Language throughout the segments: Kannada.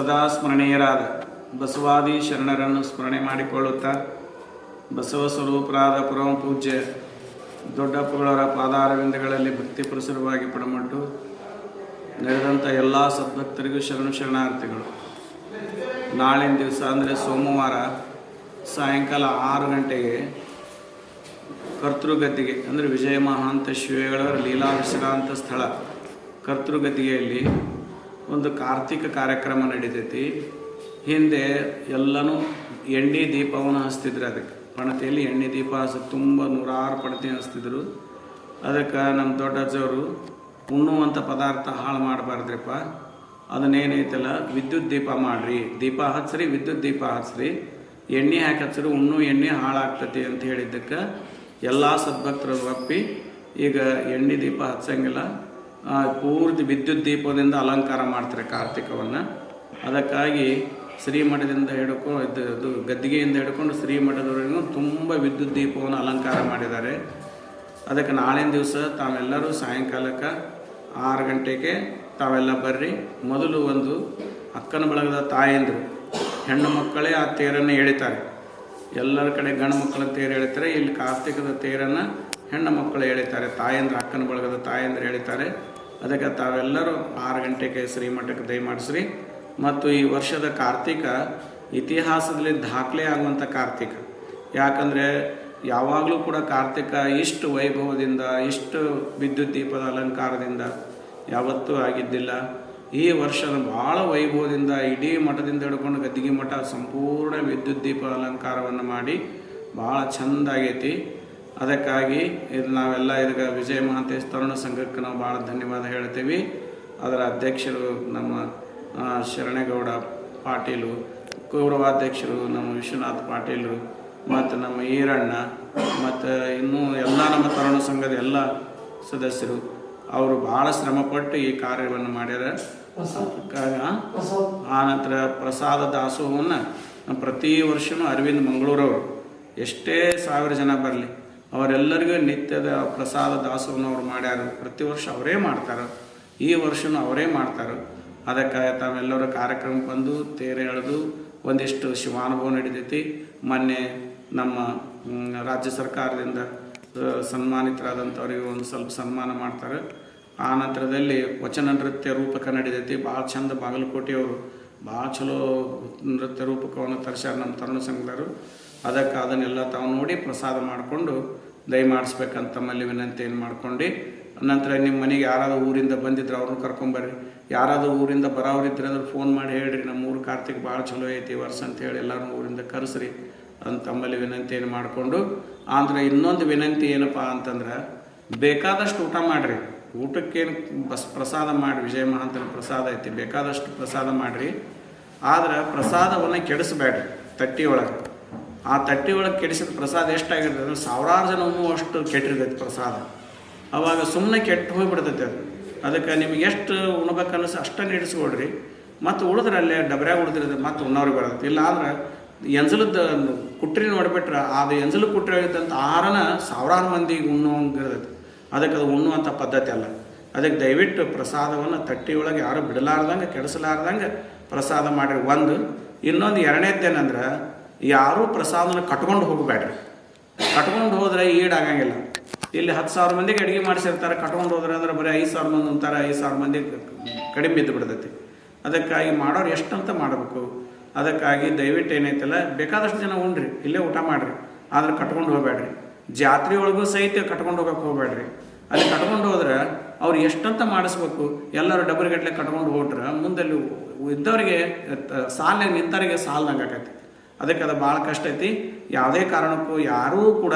ಸದಾ ಸ್ಮರಣೀಯರಾದ ಬಸವಾದಿ ಶರಣರನ್ನು ಸ್ಮರಣೆ ಮಾಡಿಕೊಳ್ಳುತ್ತಾ ಬಸವ ಸ್ವರೂಪರಾದ ಪರಮ ಪೂಜ್ಯ ದೊಡ್ಡಪ್ಪಗಳವರ ಪಾದಾರವಿಂದಗಳಲ್ಲಿ ಭಕ್ತಿ ಪ್ರಸುರವಾಗಿ ಪಡಮಟ್ಟು ನಡೆದಂಥ ಎಲ್ಲ ಸದ್ಭಕ್ತರಿಗೂ ಶರಣು ಶರಣಾರ್ಥಿಗಳು. ನಾಳಿನ ದಿವಸ ಅಂದರೆ ಸೋಮವಾರ ಸಾಯಂಕಾಲ ಆರು ಗಂಟೆಗೆ ಕರ್ತೃಗದ್ದಿಗೆ ಅಂದರೆ ವಿಜಯ ಮಹಾಂತ ಶಿವಗಳವರ ಲೀಲಾ ವಿಶ್ರಾಂತ ಸ್ಥಳ ಕರ್ತೃಗದ್ದಿಗೆಯಲ್ಲಿ ಒಂದು ಕಾರ್ತಿಕ ಕಾರ್ಯಕ್ರಮ ನಡೀತೈತಿ. ಹಿಂದೆ ಎಲ್ಲನೂ ಎಣ್ಣೆ ದೀಪವನ್ನು ಹಚ್ತಿದ್ರು ಅದಕ್ಕೆ. ಪಣತಿಯಲ್ಲಿ ಎಣ್ಣೆ ದೀಪ ಹಸ ತುಂಬ ನೂರಾರು ಪಣತಿ ಹಚ್ತಿದ್ರು. ಅದಕ್ಕೆ ನಮ್ಮ ದೊಡ್ಡಜ್ಜವರು ಉಣ್ಣುವಂಥ ಪದಾರ್ಥ ಹಾಳು ಮಾಡಬಾರ್ದ್ರಿಪ್ಪ. ಅದನ್ನೇನೈತಲ್ಲ, ವಿದ್ಯುತ್ ದೀಪ ಮಾಡಿರಿ. ದೀಪ ಹಚ್ಚ್ರಿ ವಿದ್ಯುತ್ ದೀಪ ಹಚ್ಚ್ರಿ ಎಣ್ಣೆ ಹಾಕಿ ಹಚ್ಚ್ರಿ ಉಣ್ಣು ಎಣ್ಣೆ ಹಾಳಾಗ್ತತಿ ಅಂತ ಹೇಳಿದ್ದಕ್ಕೆ ಎಲ್ಲ ಸದ್ಭಕ್ತರು ಒಪ್ಪಿ ಈಗ ಎಣ್ಣೆ ದೀಪ ಹಚ್ಚಂಗಿಲ್ಲ. ಪೂರ್ತಿ ವಿದ್ಯುತ್ ದೀಪದಿಂದ ಅಲಂಕಾರ ಮಾಡ್ತಾರೆ ಕಾರ್ತಿಕವನ್ನು. ಅದಕ್ಕಾಗಿ ಶ್ರೀಮಠದಿಂದ ಹಿಡ್ಕೊ ಇದು ಗದ್ದಿಗೆಯಿಂದ ಹಿಡ್ಕೊಂಡು ಶ್ರೀಮಠದವರೆಗೂ ತುಂಬ ವಿದ್ಯುತ್ ದೀಪವನ್ನು ಅಲಂಕಾರ ಮಾಡಿದ್ದಾರೆ. ಅದಕ್ಕೆ ನಾಳಿನ ದಿವಸ ತಾವೆಲ್ಲರೂ ಸಾಯಂಕಾಲಕ್ಕೆ ಆರು ಗಂಟೆಗೆ ತಾವೆಲ್ಲ ಬರ್ರಿ. ಮೊದಲು ಒಂದು ಅಕ್ಕನ ಬಳಗದ ತಾಯಂದರು, ಹೆಣ್ಣು ಮಕ್ಕಳೇ ಆ ತೇರನ್ನು ಎಳಿತಾರೆ. ಎಲ್ಲರ ಕಡೆ ಗಂಡು ಮಕ್ಕಳ ತೇರು ಎಳಿತಾರೆ. ಇಲ್ಲಿ ಕಾರ್ತಿಕದ ತೇರನ್ನು ಹೆಣ್ಣು ಮಕ್ಕಳು ಎಳಿತಾರೆ. ತಾಯಂದ್ರ, ಅಕ್ಕನ ಬಳಗದ ತಾಯಂದ್ರು ಎಳಿತಾರೆ. ಅದಕ್ಕೆ ತಾವೆಲ್ಲರೂ ಆರು ಗಂಟೆಗೆ ಶ್ರೀಮಠಕ್ಕೆ ದಯಮಾಡಿಸ್ರಿ ಮತ್ತು ಈ ವರ್ಷದ ಕಾರ್ತಿಕ ಇತಿಹಾಸದಲ್ಲಿ ದಾಖಲೆ ಆಗುವಂಥ ಕಾರ್ತಿಕ. ಯಾಕಂದರೆ ಯಾವಾಗಲೂ ಕೂಡ ಕಾರ್ತಿಕ ಇಷ್ಟು ವೈಭವದಿಂದ, ಇಷ್ಟು ವಿದ್ಯುತ್ ದೀಪದ ಅಲಂಕಾರದಿಂದ ಯಾವತ್ತೂ ಆಗಿದ್ದಿಲ್ಲ. ಈ ವರ್ಷದ ಭಾಳ ವೈಭವದಿಂದ ಇಡೀ ಮಠದಿಂದ ಹಿಡ್ಕೊಂಡು ಗದ್ದಿಗೆ ಮಠ ಸಂಪೂರ್ಣ ವಿದ್ಯುತ್ ದೀಪ ಅಲಂಕಾರವನ್ನು ಮಾಡಿ ಭಾಳ ಚಂದ ಆಗೈತಿ. ಅದಕ್ಕಾಗಿ ಇದು ನಾವೆಲ್ಲ ಇದಕ್ಕೆ ವಿಜಯ ಮಹಾಂತೇಶ್ ತರುಣ ಸಂಘಕ್ಕೆ ನಾವು ಭಾಳ ಧನ್ಯವಾದ ಹೇಳ್ತೀವಿ. ಅದರ ಅಧ್ಯಕ್ಷರು ನಮ್ಮ ಶರಣೇಗೌಡ ಪಾಟೀಲು ಗೌರವಾಧ್ಯಕ್ಷರು ನಮ್ಮ ವಿಶ್ವನಾಥ್ ಪಾಟೀಲರು ಮತ್ತು ನಮ್ಮ ಈರಣ್ಣ ಮತ್ತು ಇನ್ನೂ ಎಲ್ಲ ನಮ್ಮ ತರುಣ ಸಂಘದ ಎಲ್ಲ ಸದಸ್ಯರು ಅವರು ಭಾಳ ಶ್ರಮಪಟ್ಟು ಈ ಕಾರ್ಯವನ್ನು ಮಾಡ್ಯಾರ. ಆನಂತರ ಆ? ನಂತರ ಪ್ರಸಾದ ದಾಸೋಹವನ್ನು ಪ್ರತಿ ವರ್ಷವೂ ಅರವಿಂದ್ ಮಂಗಳೂರವರು ಎಷ್ಟೇ ಸಾವಿರ ಜನ ಬರಲಿ ಅವರೆಲ್ಲರಿಗೂ ನಿತ್ಯದ ಪ್ರಸಾದ ದಾಸವನ್ನು ಅವ್ರು ಮಾಡ್ಯಾರ. ಪ್ರತಿ ವರ್ಷ ಅವರೇ ಮಾಡ್ತಾರೆ. ಈ ವರ್ಷನೂ ಅವರೇ ಮಾಡ್ತಾರೆ. ಅದಕ್ಕೆ ತಾವೆಲ್ಲರೂ ಕಾರ್ಯಕ್ರಮಕ್ಕೆ ಬಂದು ತೇರು ಎಳೆದು ಒಂದಿಷ್ಟು ಶಿವಾನುಭವ ನಡೀತೈತಿ ಮೊನ್ನೆ ನಮ್ಮ ರಾಜ್ಯ ಸರ್ಕಾರದಿಂದ ಸನ್ಮಾನಿತರಾದಂಥವ್ರಿಗೆ ಒಂದು ಸ್ವಲ್ಪ ಸನ್ಮಾನ ಮಾಡ್ತಾರೆ. ಆ ನಂತರದಲ್ಲಿ ವಚನ ನೃತ್ಯ ರೂಪಕ ನಡೀತೈತಿ ಭಾಳ ಚಂದ ಬಾಗಲಕೋಟೆಯವರು ಭಾಳ ಚಲೋ ನೃತ್ಯ ರೂಪಕವನ್ನು ತರಿಸ್ಯಾರ ನಮ್ಮ ತರುಣ ಸಂಘದವರು. ಅದಕ್ಕೆ ಅದನ್ನೆಲ್ಲ ತಾವು ನೋಡಿ ಪ್ರಸಾದ ಮಾಡಿಕೊಂಡು ದಯಮಾಡಿಸ್ಬೇಕಂತ ತಮ್ಮಲ್ಲಿ ವಿನಂತಿಯನ್ನು ಮಾಡ್ಕೊಂಡು. ನಂತರ ನಿಮ್ಮ ಮನೆಗೆ ಯಾರಾದರೂ ಊರಿಂದ ಬಂದಿದ್ರೆ ಅವ್ರನ್ನ ಕರ್ಕೊಂಬರ್ರಿ ಯಾರಾದರೂ ಊರಿಂದ ಬರೋರಿದ್ರೆ ಅಂದ್ರೆ ಫೋನ್ ಮಾಡಿ ಹೇಳ್ರಿ. ನಮ್ಮ ಊರು ಕಾರ್ತಿಕ್ ಭಾಳ ಚಲೋ ಐತಿ ವರ್ಷ ಅಂತ ಹೇಳಿ ಎಲ್ಲರೂ ಊರಿಂದ ಕರೆಸ್ರಿ ಅಂತ ತಮ್ಮಲ್ಲಿ ವಿನಂತಿಯನ್ನು ಮಾಡಿಕೊಂಡು. ಆದರೆ ಇನ್ನೊಂದು ವಿನಂತಿ ಏನಪ್ಪ ಅಂತಂದ್ರೆ, ಬೇಕಾದಷ್ಟು ಊಟ ಮಾಡಿರಿ. ಊಟಕ್ಕೇನು ಬಸ್ ಪ್ರಸಾದ ಮಾಡಿ, ವಿಜಯ ಮಹಾಂತನ ಪ್ರಸಾದ ಐತಿ, ಬೇಕಾದಷ್ಟು ಪ್ರಸಾದ ಮಾಡಿರಿ. ಆದ್ರೆ ಪ್ರಸಾದವನ್ನು ಕೆಡಿಸ್ಬೇಡ್ರಿ ತಟ್ಟಿ ಒಳಗೆ ಆ ತಟ್ಟೆ ಒಳಗೆ ಕೆಡಿಸಿದ ಪ್ರಸಾದ ಎಷ್ಟಾಗಿರ್ತದೆ ಅಂದ್ರೆ ಸಾವಿರಾರು ಜನ ಅಷ್ಟು ಕೆಟ್ಟಿರ್ತೈತಿ ಪ್ರಸಾದ. ಅವಾಗ ಸುಮ್ಮನೆ ಕೆಟ್ಟು ಹೋಗಿಬಿಡ್ತೈತೆ ಅದು. ಅದಕ್ಕೆ ನಿಮ್ಗೆ ಎಷ್ಟು ಉಣ್ಬೇಕನ್ನಿಸ್ ಅಷ್ಟನ್ನು ಇಡಿಸ್ಕೊಡ್ರಿ. ಮತ್ತು ಉಳಿದ್ರೆ ಅಲ್ಲೇ ಡಬ್ರ್ಯಾಗ ಉಳಿದಿರೋದು ಮತ್ತು ಉಣ್ಣವ್ರಿಗೆ ಬರುತ್ತೆ. ಇಲ್ಲ ಅಂದ್ರೆ ಎಂಜಲದ ಕುಟ್ರಿ ನೋಡಿಬಿಟ್ರೆ ಅದು ಎಂಜಲು ಕುಟ್ರಿ ಆಗಿದ್ದಂಥ ಆಹಾರನ ಸಾವಿರಾರು ಮಂದಿಗೆ ಉಣ್ಣೋಂಗಿರ್ತೈತಿ. ಅದಕ್ಕೆ ಅದು ಉಣ್ಣುವಂಥ ಪದ್ಧತಿ ಅಲ್ಲ. ಅದಕ್ಕೆ ದಯವಿಟ್ಟು ಪ್ರಸಾದವನ್ನು ತಟ್ಟಿಯೊಳಗೆ ಯಾರು ಬಿಡಲಾರ್ದಂಗೆ ಕೆಡಿಸಲಾರ್ದಂಗೆ ಪ್ರಸಾದ ಮಾಡಿರಿ. ಒಂದು, ಇನ್ನೊಂದು ಎರಡನೇದ್ದೇನಂದ್ರೆ ಯಾರೂ ಪ್ರಸಾದನ ಕಟ್ಕೊಂಡು ಹೋಗಬೇಡ್ರಿ. ಕಟ್ಕೊಂಡು ಹೋದರೆ ಈಡಾಗಂಗಿಲ್ಲ. ಇಲ್ಲಿ ಹತ್ತು ಸಾವಿರ ಮಂದಿಗೆ ಅಡುಗೆ ಮಾಡಿಸಿರ್ತಾರೆ, ಕಟ್ಕೊಂಡು ಹೋದ್ರೆ ಅಂದ್ರೆ ಬರೀ ಐದು ಸಾವಿರ ಮಂದಿ ಅಂತಾರೆ, ಐದು ಸಾವಿರ ಮಂದಿ ಕಡಿಮೆ ಬಿದ್ದು ಬಿಡ್ತೈತಿ. ಅದಕ್ಕಾಗಿ ಮಾಡೋರು ಎಷ್ಟಂತ ಮಾಡಬೇಕು. ಅದಕ್ಕಾಗಿ ದಯವಿಟ್ಟು ಏನೈತಲ್ಲ, ಬೇಕಾದಷ್ಟು ಜನ ಉಣ್ರಿ, ಇಲ್ಲೇ ಊಟ ಮಾಡಿರಿ, ಆದ್ರೆ ಕಟ್ಕೊಂಡು ಹೋಗ್ಬೇಡ್ರಿ. ಜಾತ್ರೆ ಒಳಗೂ ಸಹಿತ ಕಟ್ಕೊಂಡು ಹೋಗಕ್ಕೆ ಹೋಗ್ಬೇಡ್ರಿ. ಅಲ್ಲಿ ಕಟ್ಕೊಂಡು ಹೋದ್ರೆ ಅವ್ರು ಎಷ್ಟಂತ ಮಾಡಿಸ್ಬೇಕು, ಎಲ್ಲರೂ ಡಬ್ಬರಿಗಟ್ಟಲೆ ಕಟ್ಕೊಂಡು ಹೋಟ್ರೆ, ಮುಂದಲ್ಲಿ ಇದ್ದವರಿಗೆ ಸಾಲ ನಿಂತವರಿಗೆ ಸಾಲ್ದಂಗೆ ಆಕೈತಿ. ಅದಕ್ಕೆ ಅದು ಭಾಳ ಕಷ್ಟ ಐತಿ. ಯಾವುದೇ ಕಾರಣಕ್ಕೂ ಯಾರೂ ಕೂಡ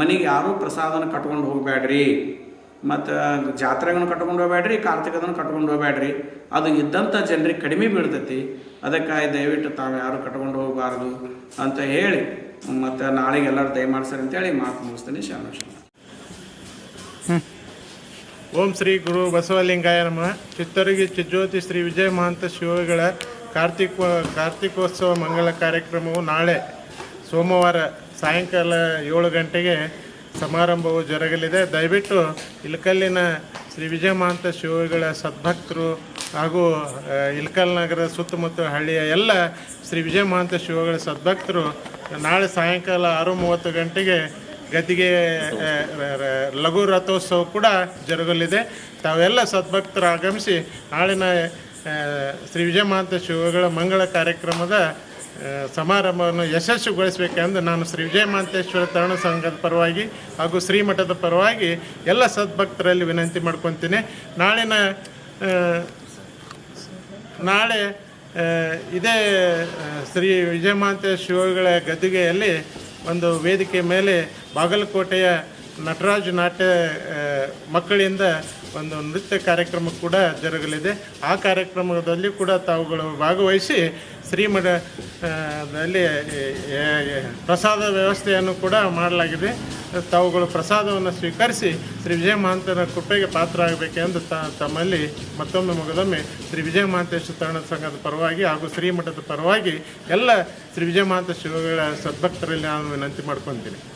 ಮನೆಗೆ ಯಾರೂ ಪ್ರಸಾದನ ಕಟ್ಕೊಂಡು ಹೋಗಬೇಡ್ರಿ. ಮತ್ತು ಜಾತ್ರೆಗೂ ಕಟ್ಕೊಂಡು ಹೋಗ್ಬೇಡ್ರಿ, ಕಾರ್ತಿಕದನ್ನು ಕಟ್ಕೊಂಡು ಹೋಗ್ಬೇಡ್ರಿ. ಅದು ಇದ್ದಂಥ ಜನರಿಗೆ ಕಡಿಮೆ ಬೀಳ್ತೈತಿ. ಅದಕ್ಕಾಗಿ ದಯವಿಟ್ಟು ತಾವು ಯಾರು ಕಟ್ಕೊಂಡು ಹೋಗಬಾರ್ದು ಅಂತ ಹೇಳಿ, ಮತ್ತು ನಾಳೆಗೆ ಎಲ್ಲರೂ ದಯಮಾಡ್ಸರಿ ಅಂತೇಳಿ ಮಾತು ಮುಗಿಸ್ತೀನಿ. ಶರಣ ಓಂ ಶ್ರೀ ಗುರು ಬಸವಲಿಂಗಾಯ ನಮಃ. ಚಿತ್ತರಿಗೆ ಚಿಜ್ಯೋತಿ ಶ್ರೀ ವಿಜಯ ಮಹಾಂತ ಶಿವಗಳ ಕಾರ್ತಿಕ ಕಾರ್ತಿಕೋತ್ಸವ ಮಂಗಳ ಕಾರ್ಯಕ್ರಮವು ನಾಳೆ ಸೋಮವಾರ ಸಾಯಂಕಾಲ ಏಳು ಗಂಟೆಗೆ ಸಮಾರಂಭವು ಜರುಗಲಿದೆ. ದಯವಿಟ್ಟು ಇಲ್ಕಲ್ಲಿನ ಶ್ರೀ ವಿಜಯ ಮಹಾಂತ ಶಿವಗಳ ಸದ್ಭಕ್ತರು ಹಾಗೂ ಇಲ್ಕಲ್ ನಗರ ಸುತ್ತಮುತ್ತ ಹಳ್ಳಿಯ ಎಲ್ಲ ಶ್ರೀ ವಿಜಯ ಮಹಾಂತ ಶಿವಗಳ ಸದ್ಭಕ್ತರು ನಾಳೆ ಸಾಯಂಕಾಲ ಆರು ಮೂವತ್ತು ಗಂಟೆಗೆ ಗದ್ದಿಗೆ ಲಘು ರಥೋತ್ಸವ ಕೂಡ ಜರುಗಲಿದೆ. ತಾವೆಲ್ಲ ಸದ್ಭಕ್ತರು ಆಗಮಿಸಿ ನಾಳಿನ ಶ್ರೀ ವಿಜಯ ಮಹಾಂತ ಶಿವಗಳ ಮಂಗಳ ಕಾರ್ಯಕ್ರಮದ ಸಮಾರಂಭವನ್ನು ಯಶಸ್ವಿಗೊಳಿಸಬೇಕೆಂದು ನಾನು ಶ್ರೀ ವಿಜಯ ಮಹಂತೇಶ್ವರ ತರುಣ ಸಂಘದ ಪರವಾಗಿ ಹಾಗೂ ಶ್ರೀಮಠದ ಪರವಾಗಿ ಎಲ್ಲ ಸದ್ಭಕ್ತರಲ್ಲಿ ವಿನಂತಿ ಮಾಡ್ಕೊತೀನಿ. ನಾಳಿನ ನಾಳೆ ಇದೇ ಶ್ರೀ ವಿಜಯ ಮಹಂತೇಶ್ವರಗಳ ಶಿವಗಳ ಗದ್ದಿಗೆಯಲ್ಲಿ ಒಂದು ವೇದಿಕೆ ಮೇಲೆ ಬಾಗಲಕೋಟೆಯ ನಟರಾಜ್ ನಾಟ್ಯ ಮಕ್ಕಳಿಂದ ಒಂದು ನೃತ್ಯ ಕಾರ್ಯಕ್ರಮ ಕೂಡ ಜರುಗಲಿದೆ. ಆ ಕಾರ್ಯಕ್ರಮದಲ್ಲಿ ಕೂಡ ತಾವುಗಳು ಭಾಗವಹಿಸಿ ಶ್ರೀಮಠದಲ್ಲಿ ಪ್ರಸಾದ ವ್ಯವಸ್ಥೆಯನ್ನು ಕೂಡ ಮಾಡಲಾಗಿದೆ. ತಾವುಗಳು ಪ್ರಸಾದವನ್ನು ಸ್ವೀಕರಿಸಿ ಶ್ರೀ ವಿಜಯ ಮಹಾಂತನ ಕೃಪೆಗೆ ಪಾತ್ರ ಆಗಬೇಕೆಂದು ತಮ್ಮಲ್ಲಿ ಮತ್ತೊಮ್ಮೆ ಮೊಗದೊಮ್ಮೆ ಶ್ರೀ ವಿಜಯ ಮಹಾಂತೇಶ್ವರ ತರಣ ಸಂಘದ ಪರವಾಗಿ ಹಾಗೂ ಶ್ರೀಮಠದ ಪರವಾಗಿ ಎಲ್ಲ ಶ್ರೀ ವಿಜಯ ಮಹಾಂತ ಶಿವಗಳ ಸದ್ಭಕ್ತರಲ್ಲಿ ನಾನು ವಿನಂತಿ ಮಾಡ್ಕೊತೀನಿ